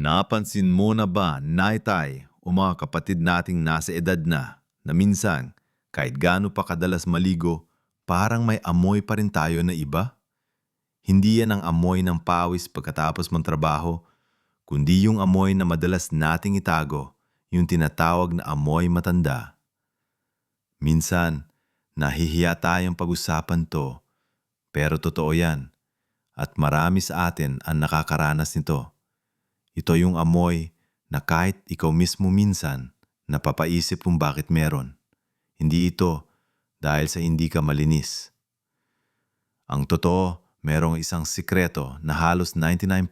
Napansin mo na ba, Naitay, o mga kapatid nating nasa edad na, na minsan, kahit gaano pa kadalas maligo, parang may amoy pa rin tayo na iba? Hindi yan ang amoy ng pawis pagkatapos mong trabaho, kundi yung amoy na madalas nating itago, yung tinatawag na amoy matanda. Minsan, nahihiya tayong pag-usapan to, pero totoo yan, at marami sa atin ang nakakaranas nito. Ito yung amoy na kahit ikaw mismo minsan, napapaisip kung bakit meron. Hindi ito dahil sa hindi ka malinis. Ang totoo, merong isang sikreto na halos 99%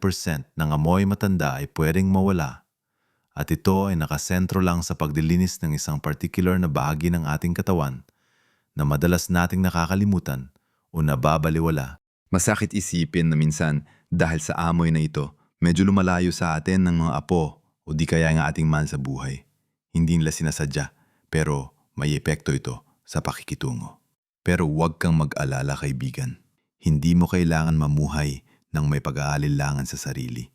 ng amoy matanda ay pwedeng mawala. At ito ay nakasentro lang sa pagdilinis ng isang particular na bahagi ng ating katawan na madalas nating nakakalimutan o nababaliwala. Masakit isipin na minsan dahil sa amoy na ito, medyo lumalayo sa atin ng mga apo o di kaya nga ating man sa buhay. Hindi nila sinasadya, pero may epekto ito sa pakikitungo. Pero huwag kang mag-alala kaibigan. Hindi mo kailangan mamuhay ng may pag-aalilangan sa sarili.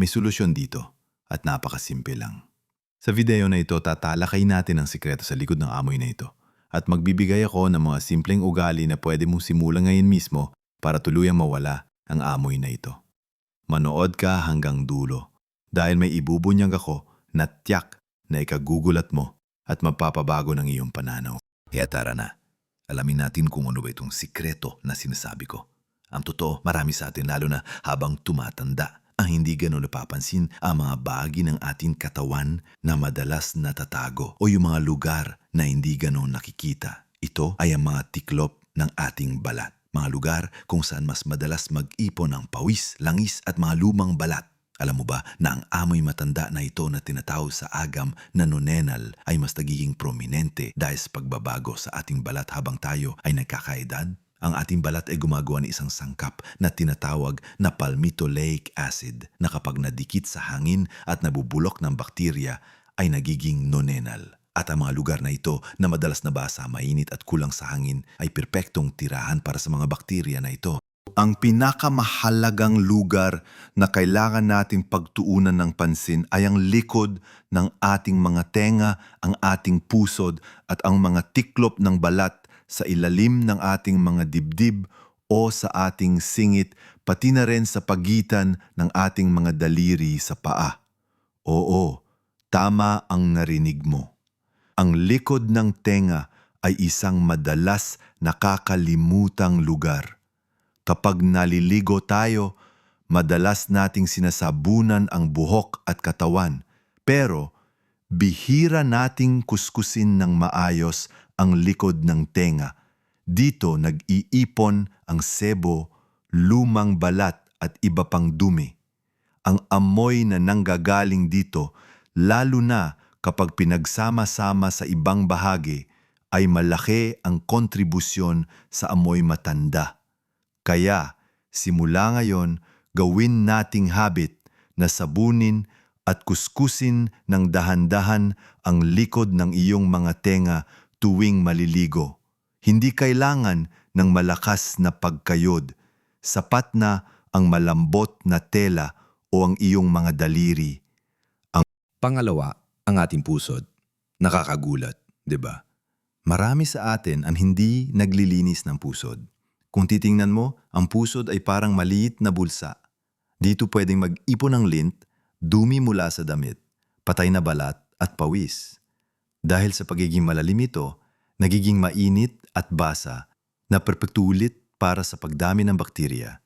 May solusyon dito at napakasimple lang. Sa video na ito, tatalakay natin ang sikreto sa likod ng amoy na ito at magbibigay ako ng mga simpleng ugali na pwede mong simulan ngayon mismo para tuluyang mawala ang amoy na ito. Manood ka hanggang dulo dahil may ibubunyag ako na tiyak na ikagugulat mo at mapapabago ng iyong pananaw. Kaya tara na, alamin natin kung ano ba itong sikreto na sinasabi ko. Ang totoo, marami sa atin lalo na habang tumatanda ang hindi ganun napapansin ang mga bahagi ng ating katawan na madalas natatago o yung mga lugar na hindi ganun nakikita. Ito ay ang mga tiklop ng ating balat. Mga lugar kung saan mas madalas mag-ipon ng pawis, langis at mga lumang balat. Alam mo ba na ang amoy matanda na ito na tinatawag sa agam na nonenal ay mas nagiging prominente dahil sa pagbabago sa ating balat habang tayo ay nagkakaedad? Ang ating balat ay gumagawa ng isang sangkap na tinatawag na palmitoleic acid na kapag nadikit sa hangin at nabubulok ng bakterya ay nagiging nonenal. At ang mga lugar na ito na madalas nabasa, mainit at kulang sa hangin ay perpektong tirahan para sa mga bakterya na ito. Ang pinakamahalagang lugar na kailangan nating pagtuunan ng pansin ay ang likod ng ating mga tenga, ang ating pusod at ang mga tiklop ng balat sa ilalim ng ating mga dibdib o sa ating singit pati na rin sa pagitan ng ating mga daliri sa paa. Oo, tama ang narinig mo. Ang likod ng tenga ay isang madalas nakakalimutang lugar. Kapag naliligo tayo, madalas nating sinasabunan ang buhok at katawan, pero bihira nating kuskusin ng maayos ang likod ng tenga. Dito nag-iipon ang sebo, lumang balat at iba pang dumi. Ang amoy na nanggagaling dito, lalo na kapag pinagsama-sama sa ibang bahagi, ay malaki ang kontribusyon sa amoy matanda. Kaya, simula ngayon, gawin nating habit na sabunin at kuskusin ng dahan-dahan ang likod ng iyong mga tenga tuwing maliligo. Hindi kailangan ng malakas na pagkayod. Sapat na ang malambot na tela o ang iyong mga daliri. Pangalawa, ang ating pusod. Nakakagulat, di ba? Marami sa atin ang hindi naglilinis ng pusod. Kung titingnan mo, ang pusod ay parang maliit na bulsa. Dito pwedeng mag-ipon ng lint, dumi mula sa damit, patay na balat at pawis. Dahil sa pagiging malalim ito, nagiging mainit at basa na perpektulit para sa pagdami ng bakterya.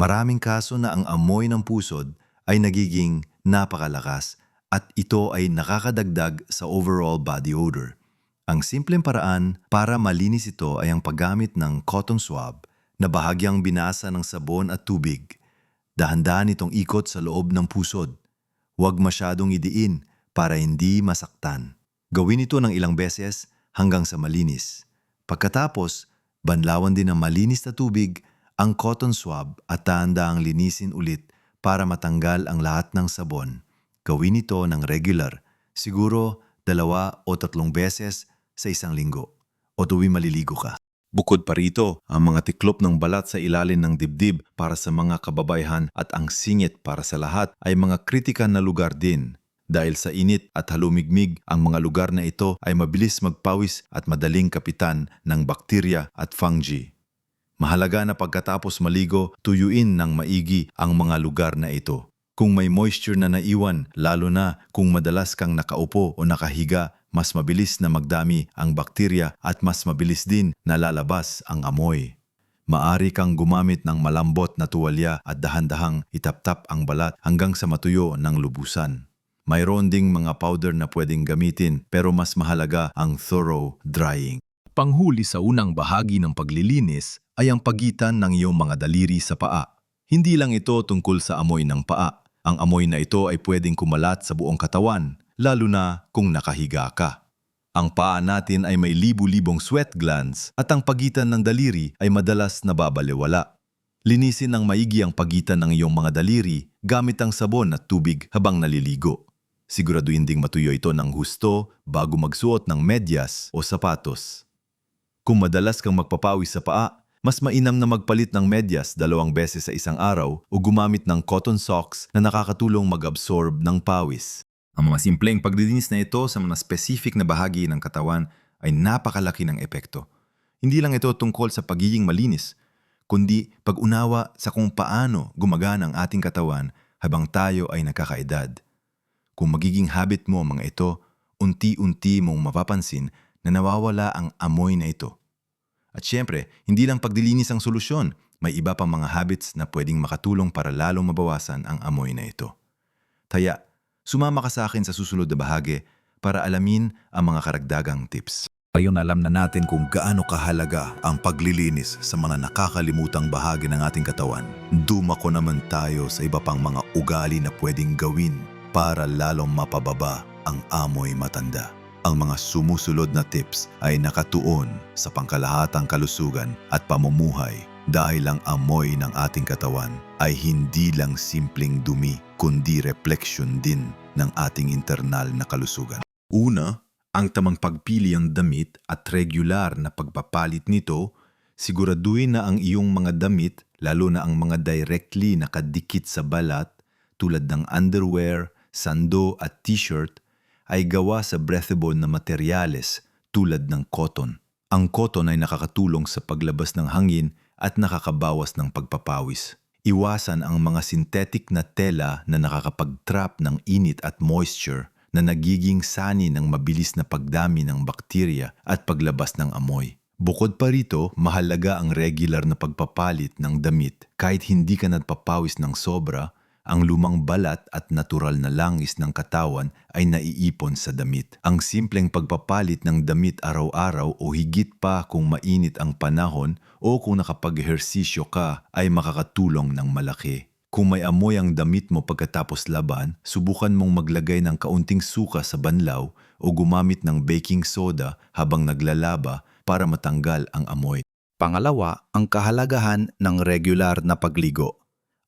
Maraming kaso na ang amoy ng pusod ay nagiging napakalakas at ito ay nakakadagdag sa overall body odor. Ang simpleng paraan para malinis ito ay ang paggamit ng cotton swab na bahagyang binasa ng sabon at tubig. Dahan-dahan itong ikot sa loob ng pusod. Huwag masyadong idiin para hindi masaktan. Gawin ito ng ilang beses hanggang sa malinis. Pagkatapos, banlawan din ng malinis na tubig ang cotton swab at dahan-dahang linisin ulit para matanggal ang lahat ng sabon. Gawin ito ng regular, siguro dalawa o tatlong beses sa isang linggo o tuwing maliligo ka. Bukod pa rito, ang mga tiklop ng balat sa ilalim ng dibdib para sa mga kababayhan at ang singit para sa lahat ay mga kritikal na lugar din. Dahil sa init at halumigmig, ang mga lugar na ito ay mabilis magpawis at madaling kapitan ng bakterya at fungi. Mahalaga na pagkatapos maligo, tuyuin ng maigi ang mga lugar na ito. Kung may moisture na naiwan, lalo na kung madalas kang nakaupo o nakahiga, mas mabilis na magdami ang bakterya at mas mabilis din na lalabas ang amoy. Maari kang gumamit ng malambot na tuwalya at dahan-dahang itaptap ang balat hanggang sa matuyo ng lubusan. Mayroon ding mga powder na pwedeng gamitin pero mas mahalaga ang thorough drying. Panghuli sa unang bahagi ng paglilinis ay ang pagitan ng iyong mga daliri sa paa. Hindi lang ito tungkol sa amoy ng paa. Ang amoy na ito ay pwedeng kumalat sa buong katawan, lalo na kung nakahiga ka. Ang paa natin ay may libu-libong sweat glands at ang pagitan ng daliri ay madalas nababaliwala. Linisin ng maigi ang pagitan ng iyong mga daliri gamit ang sabon at tubig habang naliligo. Siguraduhin ding matuyo ito ng husto bago magsuot ng medyas o sapatos. Kung madalas kang magpapawis sa paa, mas mainam na magpalit ng medyas dalawang beses sa isang araw o gumamit ng cotton socks na nakakatulong mag-absorb ng pawis. Ang mga simpleng paglilinis na ito sa mga specific na bahagi ng katawan ay napakalaki ng epekto. Hindi lang ito tungkol sa pagiging malinis, kundi pag-unawa sa kung paano gumagana ang ating katawan habang tayo ay nakakaedad. Kung magiging habit mo ang mga ito, unti-unti mong mapapansin na nawawala ang amoy na ito. At syempre, hindi lang pagdilinis ang solusyon, may iba pang mga habits na pwedeng makatulong para lalong mabawasan ang amoy na ito. Kaya, sumama ka sa akin sa susunod na bahagi para alamin ang mga karagdagang tips. Ngayon alam na natin kung gaano kahalaga ang paglilinis sa mga nakakalimutang bahagi ng ating katawan. Dumako naman tayo sa iba pang mga ugali na pwedeng gawin para lalong mapababa ang amoy matanda. Ang mga sumusulod na tips ay nakatuon sa pangkalahatang kalusugan at pamumuhay dahil ang amoy ng ating katawan ay hindi lang simpleng dumi kundi refleksyon din ng ating internal na kalusugan. Una, ang tamang pagpili ng damit at regular na pagpapalit nito, siguraduhin na ang iyong mga damit, lalo na ang mga directly nakadikit sa balat tulad ng underwear, sando at t-shirt, ay gawa sa breathable na materyales tulad ng cotton. Ang cotton ay nakakatulong sa paglabas ng hangin at nakakabawas ng pagpapawis. Iwasan ang mga synthetic na tela na nakakapag-trap ng init at moisture na nagiging sani ng mabilis na pagdami ng bakterya at paglabas ng amoy. Bukod pa rito, mahalaga ang regular na pagpapalit ng damit. Kahit hindi ka nagpapawis ng sobra, ang lumang balat at natural na langis ng katawan ay naiipon sa damit. Ang simpleng pagpapalit ng damit araw-araw o higit pa kung mainit ang panahon o kung nakapag-ehersisyo ka ay makakatulong ng malaki. Kung may amoy ang damit mo pagkatapos laban, subukan mong maglagay ng kaunting suka sa banlaw o gumamit ng baking soda habang naglalaba para matanggal ang amoy. Pangalawa, ang kahalagahan ng regular na pagligo.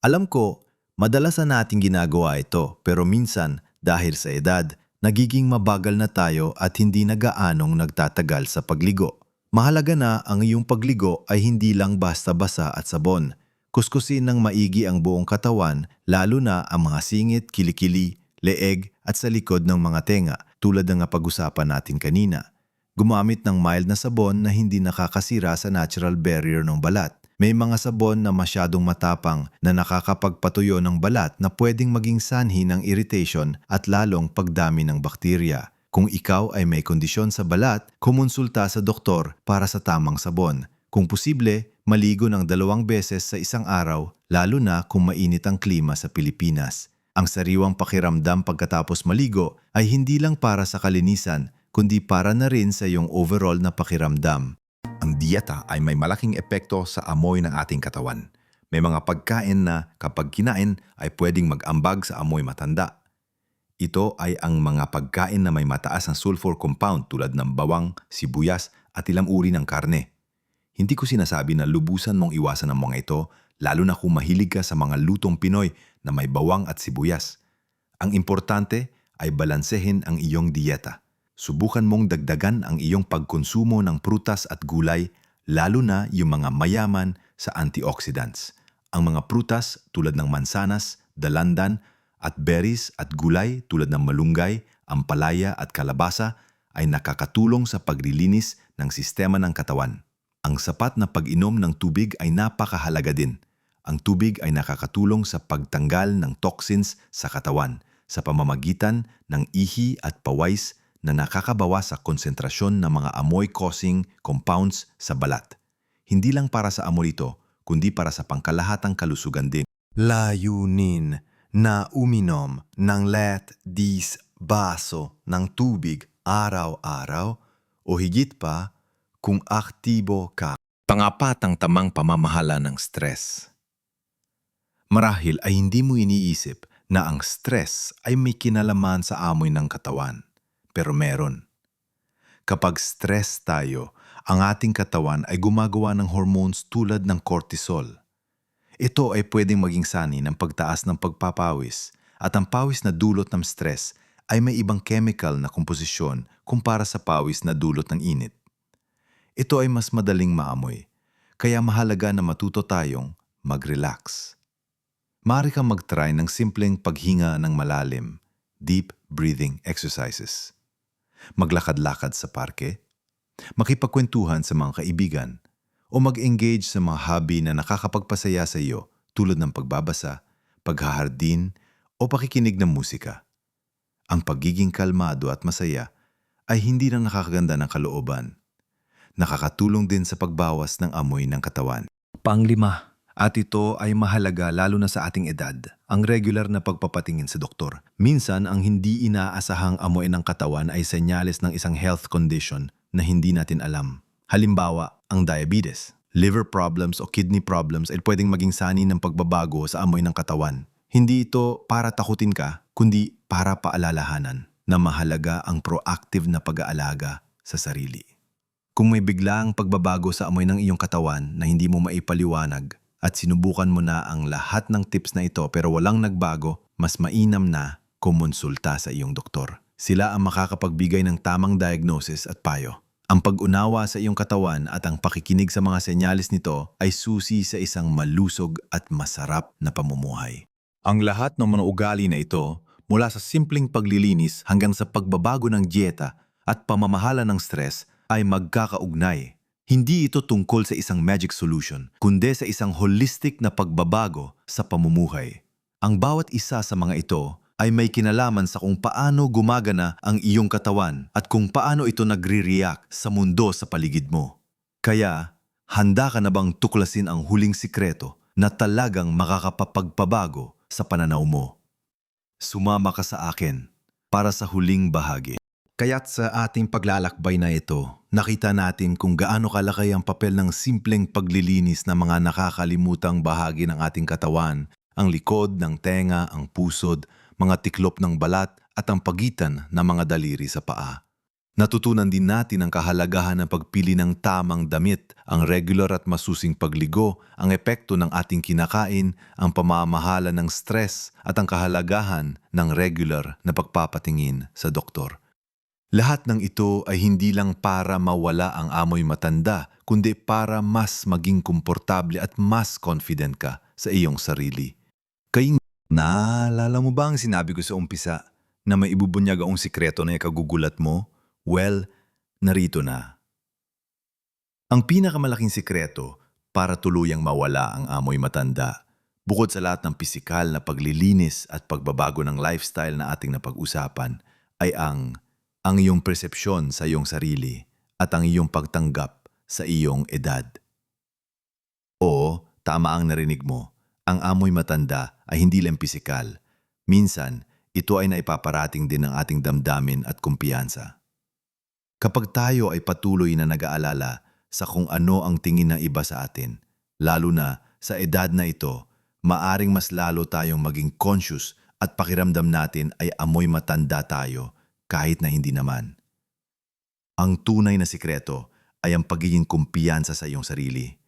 Alam ko, madalas na nating ginagawa ito pero minsan dahil sa edad, nagiging mabagal na tayo at hindi na gaanong nagtatagal sa pagligo. Mahalaga na ang iyong pagligo ay hindi lang basta-basa at sabon. Kuskusin ng maigi ang buong katawan lalo na ang mga singit, kilikili, leeg at sa likod ng mga tenga tulad ng pag-usapan natin kanina. Gumamit ng mild na sabon na hindi nakakasira sa natural barrier ng balat. May mga sabon na masyadong matapang na nakakapagpatuyo ng balat na pwedeng maging sanhi ng irritation at lalong pagdami ng bakterya. Kung ikaw ay may kondisyon sa balat, kumonsulta sa doktor para sa tamang sabon. Kung posible, maligo ng dalawang beses sa isang araw, lalo na kung mainit ang klima sa Pilipinas. Ang sariwang pakiramdam pagkatapos maligo ay hindi lang para sa kalinisan, kundi para na rin sa iyong overall na pakiramdam. Ang dieta ay may malaking epekto sa amoy ng ating katawan. May mga pagkain na kapag kinain ay pwedeng mag-ambag sa amoy matanda. Ito ay ang mga pagkain na may mataas ang sulfur compound tulad ng bawang, sibuyas at ilang uri ng karne. Hindi ko sinasabi na lubusan mong iwasan ang mga ito, lalo na kung mahilig ka sa mga lutong Pinoy na may bawang at sibuyas. Ang importante ay balansehin ang iyong dieta. Subukan mong dagdagan ang iyong pagkonsumo ng prutas at gulay, lalo na yung mga mayaman sa antioxidants. Ang mga prutas tulad ng mansanas, dalandan, at berries at gulay tulad ng malunggay, ampalaya at kalabasa ay nakakatulong sa paglilinis ng sistema ng katawan. Ang sapat na pag-inom ng tubig ay napakahalaga din. Ang tubig ay nakakatulong sa pagtanggal ng toxins sa katawan sa pamamagitan ng ihi at pawais na nakakabawas sa konsentrasyon ng mga amoy-causing compounds sa balat. Hindi lang para sa amoy ito, kundi para sa pangkalahatang kalusugan din. Layunin na uminom ng let dis baso ng tubig araw-araw o higit pa kung aktibo ka. Pangapat ang tamang pamamahala ng stress. Marahil ay hindi mo iniisip na ang stress ay may kinalaman sa amoy ng katawan. Pero meron. Kapag stress tayo, ang ating katawan ay gumagawa ng hormones tulad ng cortisol. Ito ay pwedeng maging sani ng pagtaas ng pagpapawis at ang pawis na dulot ng stress ay may ibang chemical na komposisyon kumpara sa pawis na dulot ng init. Ito ay mas madaling maamoy, kaya mahalaga na matuto tayong mag-relax. Maaari kang mag-try ng simpleng paghinga ng malalim, deep breathing exercises. Maglakad-lakad sa parke, makipagkwentuhan sa mga kaibigan, o mag-engage sa mga hobby na nakakapagpasaya sa iyo tulad ng pagbabasa, paghahardin, o pakikinig ng musika. Ang pagiging kalmado at masaya ay hindi lang nakakaganda ng kalooban. Nakakatulong din sa pagbawas ng amoy ng katawan. Panglima, at ito ay mahalaga lalo na sa ating edad, ang regular na pagpapatingin sa doktor. Minsan, ang hindi inaasahang amoy ng katawan ay senyales ng isang health condition na hindi natin alam. Halimbawa, ang diabetes, liver problems o kidney problems ay pwedeng maging sani ng pagbabago sa amoy ng katawan. Hindi ito para takutin ka, kundi para paalalahanan na mahalaga ang proactive na pag-aalaga sa sarili. Kung may biglaang pagbabago sa amoy ng iyong katawan na hindi mo maipaliwanag at sinubukan mo na ang lahat ng tips na ito pero walang nagbago, mas mainam na kumonsulta sa iyong doktor. Sila ang makakapagbigay ng tamang diagnosis at payo. Ang pag-unawa sa iyong katawan at ang pakikinig sa mga senyalis nito ay susi sa isang malusog at masarap na pamumuhay. Ang lahat ng mga ugali na ito, mula sa simpleng paglilinis hanggang sa pagbabago ng dieta at pamamahala ng stress, ay magkakaugnay. Hindi ito tungkol sa isang magic solution, kundi sa isang holistic na pagbabago sa pamumuhay. Ang bawat isa sa mga ito ay may kinalaman sa kung paano gumagana ang iyong katawan at kung paano ito nagre-react sa mundo sa paligid mo. Kaya, handa ka na bang tuklasin ang huling sikreto na talagang makakapapagpabago sa pananaw mo? Sumama ka sa akin para sa huling bahagi. Kaya't sa ating paglalakbay na ito, nakita natin kung gaano kalaki ang papel ng simpleng paglilinis ng mga nakakalimutang bahagi ng ating katawan, ang likod ng tenga, ang pusod, mga tiklop ng balat at ang pagitan ng mga daliri sa paa. Natutunan din natin ang kahalagahan ng pagpili ng tamang damit, ang regular at masusing pagligo, ang epekto ng ating kinakain, ang pamamahala ng stress at ang kahalagahan ng regular na pagpapatingin sa doktor. Lahat ng ito ay hindi lang para mawala ang amoy matanda, kundi para mas maging komportable at mas confident ka sa iyong sarili. Kayong naalala mo ba ang sinabi ko sa umpisa na may ibubunyag akong sikreto na ikagugulat mo? Well, narito na. Ang pinakamalaking sikreto para tuluyang mawala ang amoy matanda, bukod sa lahat ng pisikal na paglilinis at pagbabago ng lifestyle na ating napag-usapan, ay ang ang iyong persepsyon sa iyong sarili at ang iyong pagtanggap sa iyong edad. Oo, tama ang narinig mo. Ang amoy matanda ay hindi lang pisikal. Minsan, ito ay naipaparating din ng ating damdamin at kumpiyansa. Kapag tayo ay patuloy na nag-aalala sa kung ano ang tingin ng iba sa atin, lalo na sa edad na ito, maaring mas lalo tayong maging conscious at pakiramdam natin ay amoy matanda tayo kahit na hindi naman. Ang tunay na sikreto ay ang pagiging kumpiyansa sa iyong sarili,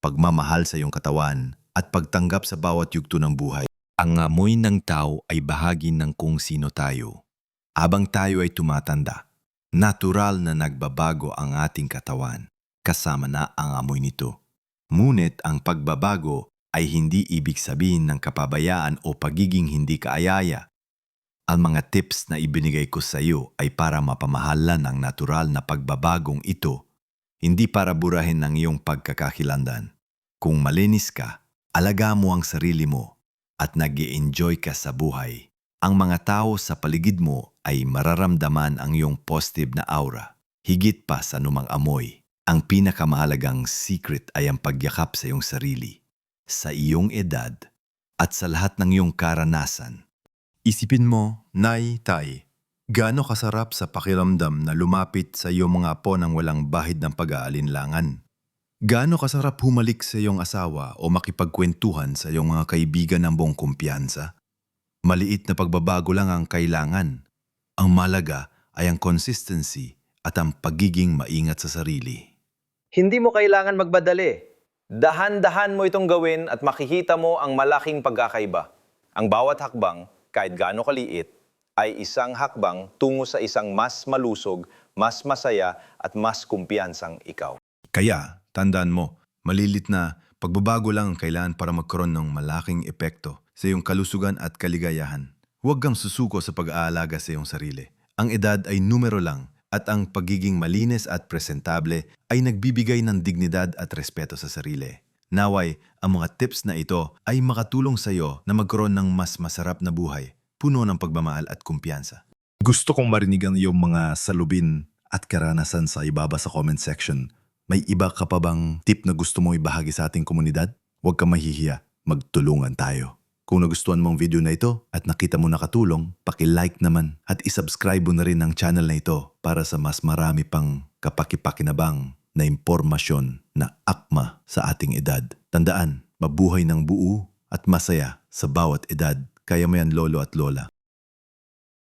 pagmamahal sa iyong katawan at pagtanggap sa bawat yugto ng buhay. Ang amoy ng tao ay bahagi ng kung sino tayo. Abang tayo ay tumatanda, natural na nagbabago ang ating katawan. kasama na ang amoy nito. Ngunit ang pagbabago ay hindi ibig sabihin ng kapabayaan o pagiging hindi kaayaya. Ang mga tips na ibinigay ko sa iyo ay para mapamahalan ang natural na pagbabagong ito, hindi para burahin ng iyong pagkakakilandan. Kung malinis ka, alaga mo ang sarili mo at nag enjoy ka sa buhay. Ang mga tao sa paligid mo ay mararamdaman ang iyong positive na aura. Higit pa sa anumang amoy, ang pinakamahalagang secret ay ang pagyakap sa iyong sarili, sa iyong edad, at sa lahat ng iyong karanasan. Isipin mo, Nay, Tay, gaano kasarap sa pakiramdam na lumapit sa iyong mga apo ng walang bahid ng pag-aalinlangan? Gaano kasarap humalik sa iyong asawa o makipagkwentuhan sa iyong mga kaibigan ng buong kumpiyansa? Maliit na pagbabago lang ang kailangan. Ang malaga ay ang consistency at ang pagiging maingat sa sarili. Hindi mo kailangan magbadali. Dahan-dahan mo itong gawin at makikita mo ang malaking pagkakaiba. Ang bawat hakbang, kahit gaano kaliit, ay isang hakbang tungo sa isang mas malusog, mas masaya at mas kumpiyansang ikaw. Kaya, tandaan mo, malilit na pagbabago lang ang kailangan para magkaroon ng malaking epekto sa iyong kalusugan at kaligayahan. Huwag kang susuko sa pag-aalaga sa iyong sarili. Ang edad ay numero lang at ang pagiging malinis at presentable ay nagbibigay ng dignidad at respeto sa sarili. Naway, ang mga tips na ito ay makatulong sa iyo na magkaroon ng mas masarap na buhay, puno ng pagmamahal at kumpiyansa. Gusto kong marinig ang iyong mga salubin at karanasan sa ibaba sa comment section. May iba ka pa bang tip na gusto mong ibahagi sa ating komunidad? Huwag ka mahihiya, magtulungan tayo. Kung nagustuhan mong video na ito at nakita mo nakatulong, paki-like naman at isubscribe mo na rin ang channel na ito para sa mas marami pang kapakipakinabang na impormasyon na akma sa ating edad. Tandaan, mabuhay ng buo at masaya sa bawat edad. Kaya mo yan lolo at lola.